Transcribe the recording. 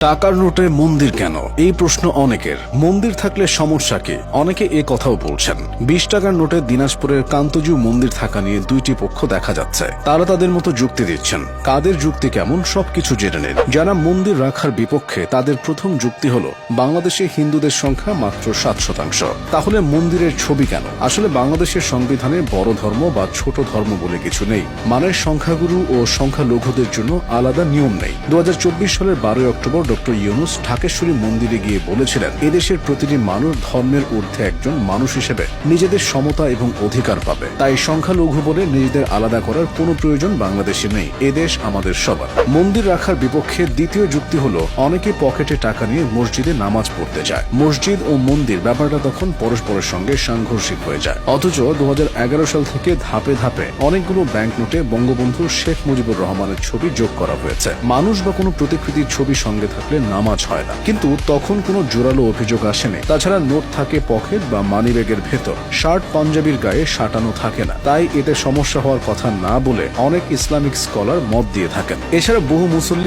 টাকার নোটে মন্দির কেন? এই প্রশ্ন অনেকের। মন্দির থাকলে সমস্যা কি? অনেকে এ কথাও বলছেন। বিশ টাকার নোটে দিনাজপুরের কান্তজু মন্দির থাকা নিয়ে দুইটি পক্ষ দেখা যাচ্ছে। তারা তাদের মতো যুক্তি দিচ্ছেন। কাদের যুক্তি কেমন, সবকিছু জেনে নেন। যারা মন্দির রাখার বিপক্ষে, তাদের প্রথম যুক্তি হলো, বাংলাদেশে হিন্দুদের সংখ্যা মাত্র সাত শতাংশ। তাহলে মন্দিরের ছবি কেন? আসলে বাংলাদেশের সংবিধানে বড় ধর্ম বা ছোট ধর্ম বলে কিছু নেই। মানের সংখ্যাগুরু ও সংখ্যালঘুদের জন্য আলাদা নিয়ম নেই। দু হাজার চব্বিশ সালের বারোই অক্টোবর ডক্টর ইউনুস ঢাকেশ্বরী মন্দিরে গিয়ে বলেছিলেন, এদেশের প্রতিটি মানুষ ধর্মের ঊর্ধ্বে একজন মানুষ হিসেবে নিজেদের সমতা এবং অধিকার পাবে। তাই সংখ্যালঘু বলে নিজেদের আলাদা করার কোনো প্রয়োজন বাংলাদেশে নেই এদেশ আমাদের সবার। মন্দির রাখার বিপক্ষে দ্বিতীয় যুক্তি হলো, অনেকে পকেটে টাকা নিয়ে মসজিদে নামাজ পড়তে যায়। মসজিদ ও মন্দির ব্যাপারটা তখন পরস্পরের সঙ্গে সাংঘর্ষিক হয়ে যায়। অথচ দু হাজার এগারো সাল থেকে ধাপে ধাপে অনেকগুলো ব্যাংক নোটে বঙ্গবন্ধু শেখ মুজিবুর রহমানের ছবি যোগ করা হয়েছে। মানুষ বা কোনো প্রতিকৃতির ছবি সঙ্গে থাকলে নামাজ হয় না। কিন্তু তখন কোনো জোরালো অভিযোগ আসেনি। তাছাড়া নোট থাকে পকেট বা মানিব্যাগের ভেতর। শার্ট পাঞ্জাবির গায়ে সাটানো থাকে না। তাই এতে সমস্যা হওয়ার কথা না বলে অনেক ইসলামিক স্কলার মত দিয়ে থাকেন। এছাড়া বহু মুসল্লি